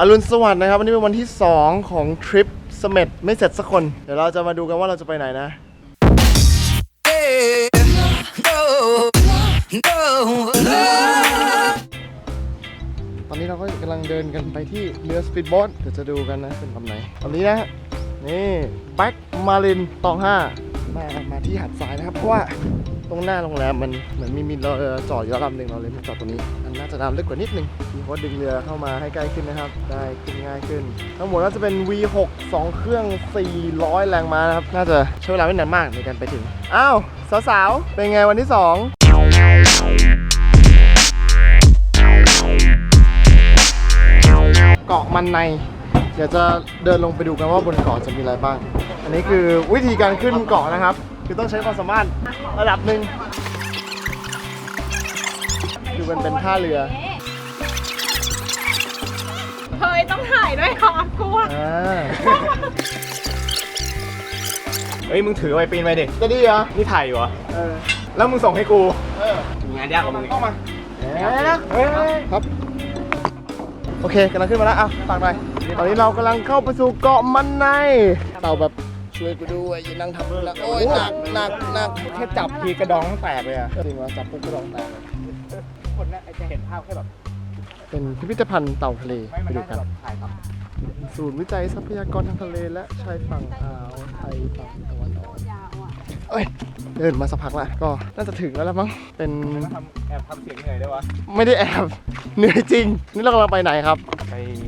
อรุณสวัสดิ์นะครับวันนี้เป็นวันที่ 2 ของทริปเสม็ดไม่เสร็จสักคน เดี๋ยวเราจะมาดูกันว่าเราจะไปไหนนะ ตอนนี้เราก็กำลังเดินกันไปที่เรือสปีดโบ๊ทเดี๋ยวจะดูกันนะเป็นลำไหนตอนนี้นะ นี่แบ็กมารินตองห้ามามาที่หาดทรายนะครับ เพราะว่า ตรงหน้าโรงแรมมันเหมือนมีมีเรือจอดอยู่ลำหนึ่งเราเลยมาจอดตรงนี้อันน่าจะน้ำลึกกว่านิดนึงพี่เขาดึงเรือเข้ามาให้ใกล้ขึ้นนะครับ ได้ขึ้นง่ายขึ้น ทั้งหมดน่าจะเป็น V6 2 เครื่อง 400 แรงม้านะครับ น่าจะใช้เวลาไม่นานมากในการไปถึง อ้าว สาวๆ เป็นไงวันที่ 2 เกาะมันใน เดี๋ยวจะเดินลงไปดูกันว่าบนเกาะจะมีอะไรบ้าง อันนี้คือวิธีการขึ้นเกาะนะครับ คือต้องใช้ความสามารถระดับหนึ่งดูมันเป็นท่าเรือเฮ้ยต้องถ่ายด้วยเหรอกลัวอ่าเฮ้ยมึงถือไปปีนไปดิ จะดีเหรอ นี่ถ่ายอยู่เหรอ เออ แล้วมึงส่งให้กู เอองานยากกว่ามึงอีกเข้ามาเฮ้ยครับ โอเคกำลังขึ้นมาแล้วอะฝากหน่อยตอนนี้เรากำลังเข้าไปสู่เกาะมันในเต่าแบบ ช่วยกูด้วยอย่านั่งทำแล้วโอ้ยหนักหนักหนักแค่จับทีกระดองแตกเลยอะจริงว่าจับปุ๊บก็ลองตายเลยคนน่ะจะเห็นภาพแค่แบบเป็นพิพิธภัณฑ์เต่าทะเลไม่ไปไม่ดูได้กันแบบถ่ายครับศูนย์วิจัยทรัพยากรทางทะเลและชายฝั่งอ่าวไทยฝั่งตะวันออกเอ้ยเดินมาสักพักละก็น่าจะถึงแล้วละมั้งเป็นแล้วทำแอบทำเสียงเหนื่อยด้วยวะไม่ได้แอบเหนื่อยจริง นี่เรากำลังไปไหนครับ ไปดูลูก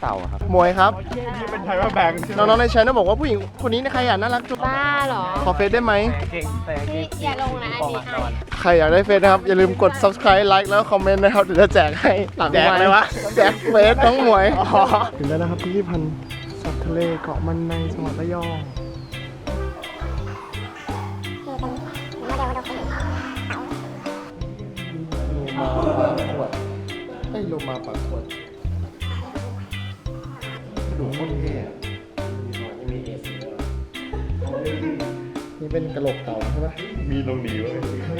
เต่าอะครับมวยครับนี่เป็นไทยว่าแบงค์น้องๆในแชนน่าบอกว่าผู้หญิงคนนี้ใครอยากน่ารักจุดบ้าเหรอขอเฟซได้ไหมแต่เก่งแต่เก่งอย่าลงนะอันนี้อะใครอยากได้เฟซนะครับ อย่าลืมกด subscribe like แล้วคอมเมนต์นะครับเดี๋ยวจะแจกให้หลังแจกอะไรวะแจกเฟซน้องหมวยถึงแล้วนะครับพิพิธภัณฑ์สัตว์ทะเลเกาะมันในจังหวัดระยองโลมาปากขวดไอ้ยโลมาปากขวดดู เป็นกระโหลกเต่าใช่ปะมีตรงนี้เว้ย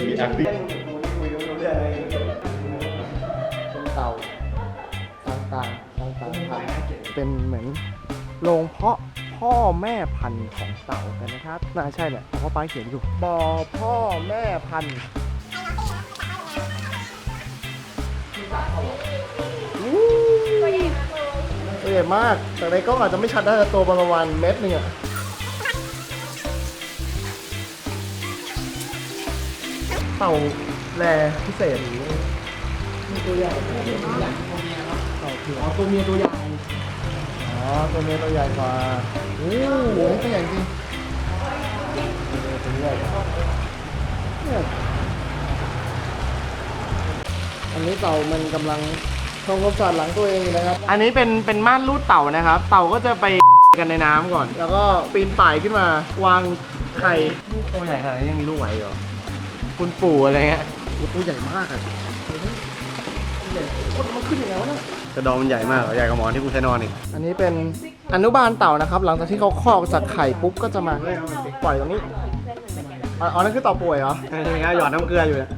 มี acting เป็นเต่าต่างๆต่างๆพันธุ์เป็นเหมือนโรงเพาะพ่อแม่พันธุ์ของเต่ากันนะครับน่าใช่แหละเพราะป้ายเขียนอยู่บ่อพ่อแม่พันธุ์ตัวใหญ่มาก แต่ในกล้องอาจจะไม่ชัดนะแต่ตัวประมาณเม็ดหนึ่งอะ เต่าแลพิเศษตัวใหญ่ตัวใหญ่เต่าเผือกอ๋อตัวเมียตัวใหญ่อ๋อตัวเมียตัวใหญ่กว่าโอ้โหตัวใหญ่จริงตัวเมียตัวใหญ่อันนี้เต่ามันกำลังทำความสะอาดหลังตัวเองนะครับ อันนี้เป็นเป็นม่านรูดเต่านะครับ เต่าก็จะไปกันในน้ำก่อน แล้วก็ปีนป่ายขึ้นมาวางไข่ตัวใหญ่ขนาดนี้ยังมีลูกไหวอยู่เหรอ คุณปู่อะไรเงี้ยโอ้ตัวใหญ่มากอะตัวใหญ่โคตรมันขึ้นยังไงวะเนี่ยกระดองมันใหญ่มากเหรอใหญ่กว่าหมอนที่กูใช้นอนอีกอันนี้เป็นอนุบาลเต่านะครับ หลังจากที่เขาคลอกจากไข่ปุ๊บก็จะมาปล่อยตรงนี้ อ๋ออ๋อนั่นคือเต่าป่วยเหรอใช่ไหมครับหยอดน้ำเกลืออยู่เนี่ย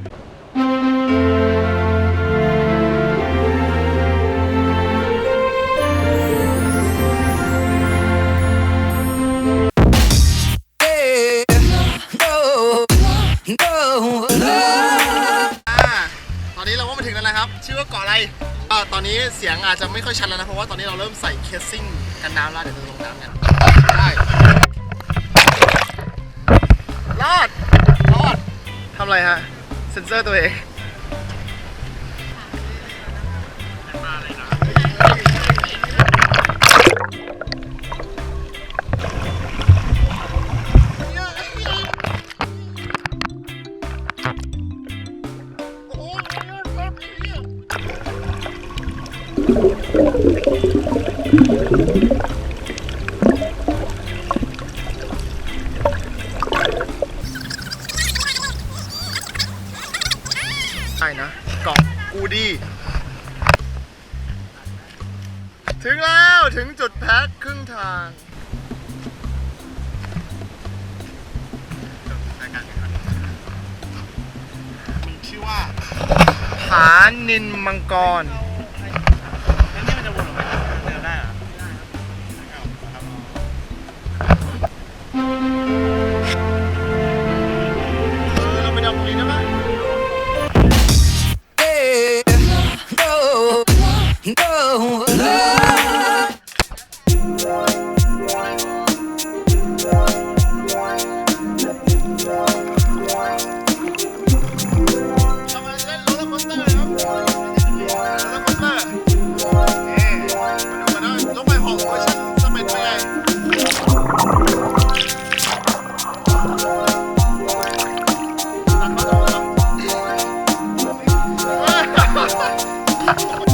ตอนนี้เสียงอาจจะไม่ค่อยชัดแล้วนะ เพราะว่าตอนนี้เราเริ่มใส่เคสซิ่งกันน้ำแล้วเดี๋ยวจะลงน้ำกันได้รอดรอดทำอะไรฮะ เซ็นเซอร์ตัวเอง ผานินมังกร ha ha ha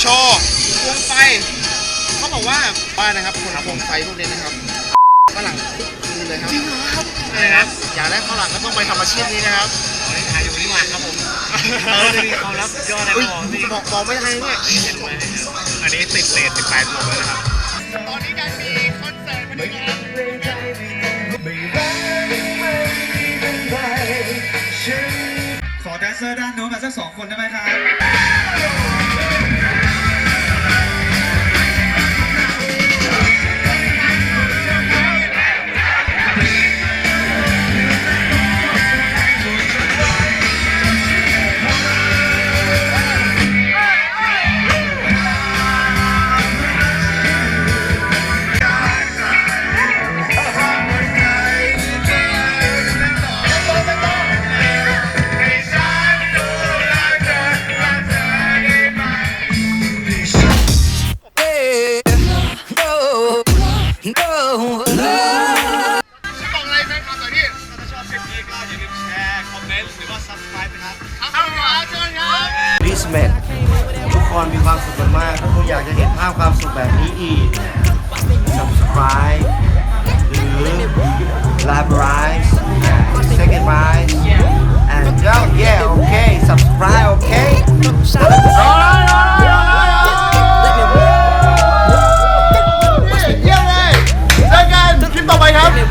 โชว์ควงไฟเขาบอกว่าว่านะครับคนควงไฟพวกนี้นะครับฝรั่งนี่เลยครับจริงเหรอครับอะไรนะอยากได้ฝรั่งก็ต้องไปทำอาชีพนี้นะครับขายอยู่นี่หว่าครับผมเออนี่เขารับยอดอะไรบอกบอกไม่ได้เนี่ยอันนี้ติดเลท18บวกเลยนะครับตอนนี้การมีคอนเสิร์ตมาด้วยกันขอแดนเซอร์ด้านโน้นมาสักสองคนได้ไหมครับ บอกอะไรแฟนคลับหน่อยพี่ถ้าชอบคลิปนี้ก็อย่าลืมแชร์คอมเมนต์หรือว่า subscribe นะครับครับผมเจอกันครับลิสเมดทุกคนมีความสุขกันมากถ้าคุณอยากจะเห็นภาพความสุขแบบนี้อีก subscribe หรือ like rise second rise and don't yeah okay subscribe